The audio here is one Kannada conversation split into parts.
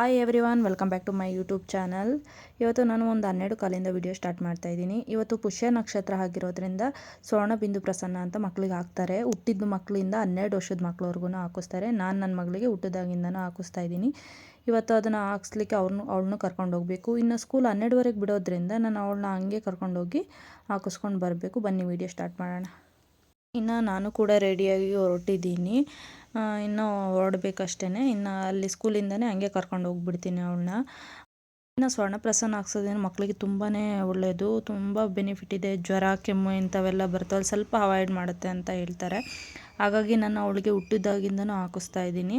Hi everyone welcome back to my YouTube channel ಇವತ್ತು ನಾನು ಒಂದು ಹನ್ನೆರಡು ಕಾಲಿಂದ ವಿಡಿಯೋ ಸ್ಟಾರ್ಟ್ ಮಾಡ್ತಾ ಇದ್ದೀನಿ. ಇವತ್ತು ಪುಷ್ಯ ನಕ್ಷತ್ರ ಆಗಿರೋದ್ರಿಂದ ಸ್ವರ್ಣ ಬಿಂದು ಪ್ರಸನ್ನ ಅಂತ ಮಕ್ಳಿಗೆ ಹಾಕ್ತಾರೆ. ಹುಟ್ಟಿದ ಮಕ್ಕಳಿಂದ ಹನ್ನೆರಡು ವರ್ಷದ ಮಕ್ಳವ್ರಿಗೂ ಹಾಕಿಸ್ತಾರೆ. ನಾನು ನನ್ನ ಮಗಳಿಗೆ ಹುಟ್ಟಿದಾಗಿಂದನೂ ಹಾಕಿಸ್ತಾ ಇದ್ದೀನಿ. ಇವತ್ತು ಅದನ್ನು ಹಾಕ್ಸ್ಲಿಕ್ಕೆ ಅವ್ರನ್ನೂ ಅವಳನ್ನೂ ಕರ್ಕೊಂಡು ಹೋಗಬೇಕು. ಇನ್ನು ಸ್ಕೂಲ್ ಹನ್ನೆರಡುವರೆಗೆ ಬಿಡೋದ್ರಿಂದ ನಾನು ಅವಳನ್ನ ಹಂಗೆ ಕರ್ಕೊಂಡೋಗಿ ಹಾಕಿಸ್ಕೊಂಡು ಬರಬೇಕು. ಬನ್ನಿ ವಿಡಿಯೋ ಸ್ಟಾರ್ಟ್ ಮಾಡೋಣ. ಇನ್ನು ನಾನು ಕೂಡ ರೆಡಿಯಾಗಿ ಹೊರಟಿದ್ದೀನಿ. ಇನ್ನೂ ಹೊರಡ್ಬೇಕಷ್ಟೇ ಇನ್ನು ಅಲ್ಲಿ ಸ್ಕೂಲಿಂದನೇ ಹಂಗೆ ಕರ್ಕೊಂಡು ಹೋಗ್ಬಿಡ್ತೀನಿ ಅವಳನ್ನ. ಇನ್ನು ಸ್ವರ್ಣಪ್ರಸನ್ನ ಹಾಕ್ಸೋದ್ರಿಂದ ಮಕ್ಕಳಿಗೆ ತುಂಬಾ ಒಳ್ಳೆಯದು ತುಂಬ ಬೆನಿಫಿಟ್ ಇದೆ. ಜ್ವರ, ಕೆಮ್ಮು ಇಂಥವೆಲ್ಲ ಬರ್ತವೆ. ಸ್ವಲ್ಪ ಅವಾಯ್ಡ್ ಮಾಡುತ್ತೆ ಅಂತ ಹೇಳ್ತಾರೆ. ಹಾಗಾಗಿ ನಾನು ಅವಳಿಗೆ ಹುಟ್ಟಿದಾಗಿಂದನೂ ಹಾಕಿಸ್ತಾ ಇದ್ದೀನಿ.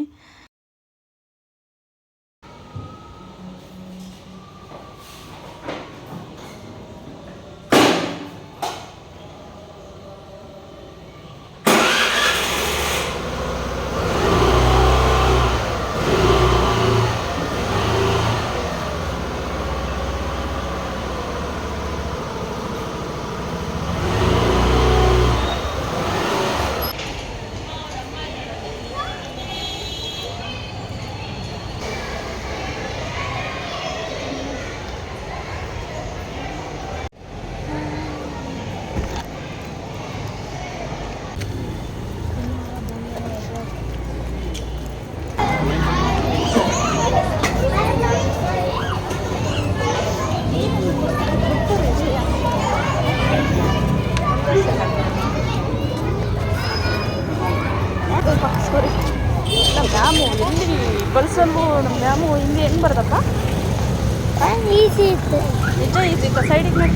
ಮ್ಯಾಮು ಎಲ್ಲಿ ಬಲ್ಸಲ್ಲು ನಮ್ಮ ಮ್ಯಾಮು ಹಿಂದೆ ಹೆಂಗೆ ಬರ್ದಪ್ಪ? ಈಸಿ ಇತ್ತು. ನಿಜ ಈಸಿ ಇತ್ತ? ಸೈಡಿಗೆ ನೋಡಿ.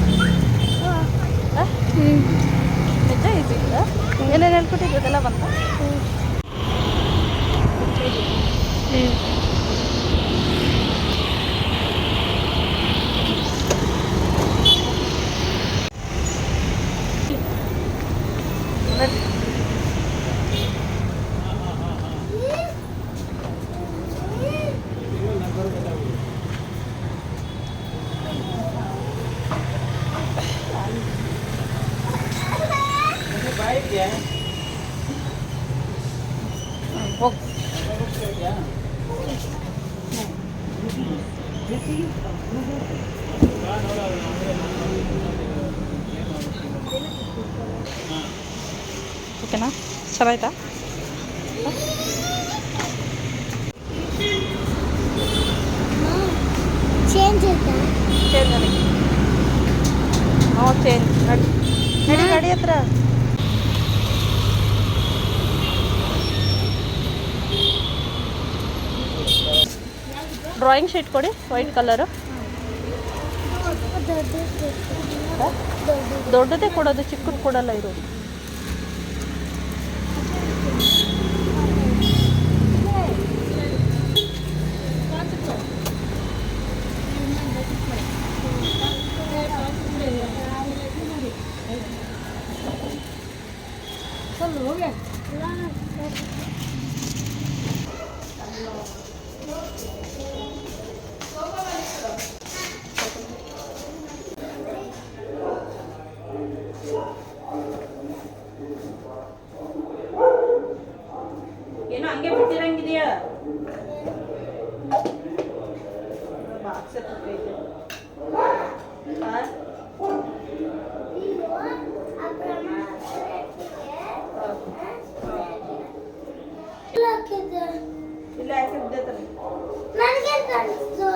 ನಿಜ ಈಸಿ ಇತ್ತ? ಏನೇನು ಹೇಳ್ಕೊಟ್ಟಿದ್ದು ಅದೆಲ್ಲ ಬಂತ? ಹೋಗಿ ఓకేనా చలో అయితే ಡ್ರಾಯಿಂಗ್ ಶೀಟ್ ಕೊಡಿ ವೈಟ್ ಕಲರು ದೊಡ್ಡದೇ ಕೊಡೋದು ಚಿಕ್ಕದು ಕೊಡಲ್ಲ ಇದು ಏನೋ ಹಂಗೆ ಬಿಟ್ಟಿರಂಗಿದೆಯಾ ಬಾಕ್ಸ್ ಇಲ್ಲ ಹಾಕಿದ್ದೆ ತಾನೆ ನನಗೆ ಕಾಣಿಸ್ತು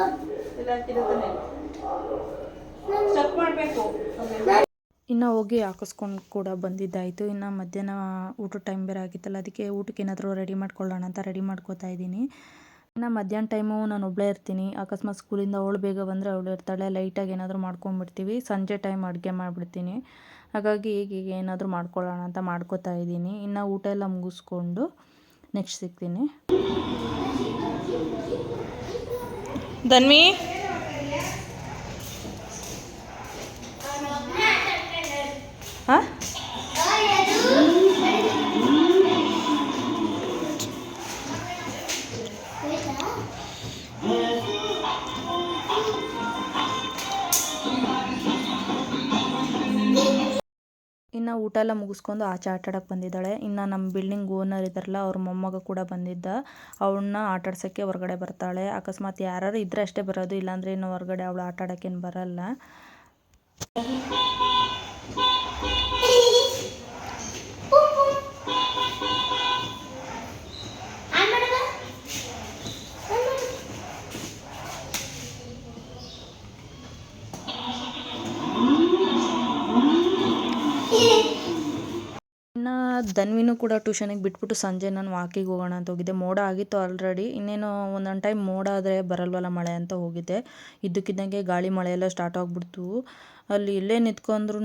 ಇಲ್ಲ ಹಾಕಿದ್ದೆ ತಾನೆ ಚೆಕ್ ಮಾಡಬೇಕು ಇನ್ನು ಹೋಗಿ ಹಾಕಿಸ್ಕೊಂಡು ಕೂಡ ಬಂದಿದ್ದಾಯಿತು. ಇನ್ನು ಮಧ್ಯಾಹ್ನ ಊಟದ ಟೈಮ್ ಬೇರೆ ಆಗಿತ್ತಲ್ಲ, ಅದಕ್ಕೆ ಊಟಕ್ಕೆ ಏನಾದರೂ ರೆಡಿ ಮಾಡ್ಕೊಳ್ಳೋಣ ಅಂತ ರೆಡಿ ಮಾಡ್ಕೋತಾ ಇದ್ದೀನಿ. ಇನ್ನು ಮಧ್ಯಾಹ್ನ ಟೈಮು ನಾನು ಒಬ್ಬಳೇ ಇರ್ತೀನಿ. ಅಕಸ್ಮಾತ್ ಸ್ಕೂಲಿಂದ ಅವಳು ಬೇಗ ಬಂದರೆ ಅವಳು ಇರ್ತಾಳೆ. ಲೈಟಾಗಿ ಏನಾದರೂ ಮಾಡ್ಕೊಂಬಿಡ್ತೀವಿ ಸಂಜೆ ಟೈಮ್ ಅಡುಗೆ ಮಾಡಿಬಿಡ್ತೀನಿ. ಹಾಗಾಗಿ ಈಗ ಏನಾದರೂ ಮಾಡ್ಕೊಳ್ಳೋಣ ಅಂತ ಮಾಡ್ಕೋತಾ ಇದ್ದೀನಿ. ಇನ್ನು ಊಟ ಎಲ್ಲ ಮುಗಿಸ್ಕೊಂಡು ನೆಕ್ಸ್ಟ್ ಸಿಗ್ತೀನಿ. ಧನ್ವಿ? ಇನ್ನು ಊಟ ಎಲ್ಲ ಮುಗಿಸ್ಕೊಂಡು ಆಚೆ ಆಟ ಆಡೋಕ್ಕೆ ಬಂದಿದ್ದಾಳೆ. ಇನ್ನು ನಮ್ಮ ಬಿಲ್ಡಿಂಗ್ ಓನರ್ ಇದ್ದಾರಲ್ಲ, ಅವ್ರ ಮೊಮ್ಮಗ ಕೂಡ ಬಂದಿದ್ದ. ಅವಳನ್ನ ಆಟಾಡ್ಸೋಕ್ಕೆ ಹೊರಗಡೆ ಬರ್ತಾಳೆ. ಅಕಸ್ಮಾತ್ ಯಾರು ಇದ್ರೆ ಅಷ್ಟೇ ಬರೋದು, ಇಲ್ಲಾಂದ್ರೆ ಇನ್ನು ಹೊರಗಡೆ ಅವಳು ಆಟ ಆಡೋಕ್ಕೇನು ಬರಲ್ಲ. ಧನ್ವಿನೂ ಕೂಡ ಟ್ಯೂಷನಿಗೆ ಬಿಟ್ಬಿಟ್ಟು ಸಂಜೆ ನಾನು ವಾಕಿಗೆ ಹೋಗೋಣ ಅಂತ ಹೋಗಿದ್ದೆ. ಮೋಡ ಆಗಿತ್ತು ಆಲ್ರೆಡಿ ಇನ್ನೇನು ಒಂದೊಂದು ಟೈಮ್ ಮೋಡ ಆದರೆ ಬರಲ್ವಲ್ಲ ಮಳೆ ಅಂತ ಹೋಗಿದ್ದೆ. ಇದ್ದಕ್ಕಿದ್ದಂಗೆ ಗಾಳಿ ಮಳೆ ಎಲ್ಲ ಸ್ಟಾರ್ಟ್ ಆಗಿಬಿಡ್ತು. ಅಲ್ಲಿ ಇಲ್ಲೇ ನಿಂತ್ಕೊಂಡ್ರು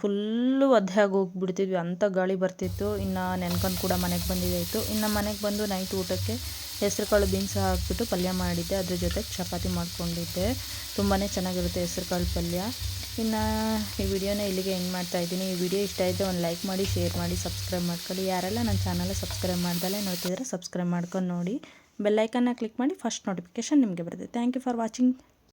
ಫುಲ್ಲು ಒದ್ದೆ ಆಗಿ ಹೋಗ್ಬಿಡ್ತಿದ್ವಿ ಅಂಥ ಗಾಳಿ ಬರ್ತಿತ್ತು. ಇನ್ನು ನೆನ್ಕೊಂಡು ಕೂಡ ಮನೆಗೆ ಬಂದಿದ್ದಾಯಿತು ಇನ್ನು ಮನೆಗೆ ಬಂದು ನೈಟ್ ಊಟಕ್ಕೆ ಹೆಸರುಕಾಳು ಬೀನ್ಸ್ ಹಾಕ್ಬಿಟ್ಟು ಪಲ್ಯ ಮಾಡಿದ್ದೆ. ಅದ್ರ ಜೊತೆಗೆ ಚಪಾತಿ ಮಾಡ್ಕೊಂಡಿದ್ದೆ. ತುಂಬಾ ಚೆನ್ನಾಗಿರುತ್ತೆ ಹೆಸರುಕಾಳು ಪಲ್ಯ. ಇನ್ನು ಈ ವಿಡಿಯೋನ ಇಲ್ಲಿಗೆ ಎಂಡ್ ಮಾಡ್ತಾ ಇದ್ದೀನಿ. ಈ ವಿಡಿಯೋ ಇಷ್ಟ ಆಯಿತು ಒಂದು ಲೈಕ್ ಮಾಡಿ ಶೇರ್ ಮಾಡಿ ಸಬ್ಸ್ಕ್ರೈಬ್ ಮಾಡ್ಕೊಳ್ಳಿ. ಯಾರೆಲ್ಲ ನನ್ನ ಚಾನಲ್ ಸಬ್ಸ್ಕ್ರೈಬ್ ಮಾಡ್ದಲ್ಲೇ ನೋಡ್ತಿದ್ರೆ ಸಬ್ಸ್ಕ್ರೈಬ್ ಮಾಡ್ಕೊಂಡು ನೋಡಿ. ಬೆಲ್ಲೈಕನ್ನ ಕ್ಲಿಕ್ ಮಾಡಿ ಫಸ್ಟ್ ನೋಟಿಫಿಕೇಷನ್ ನಿಮಗೆ ಬರುತ್ತೆ. Thank you for watching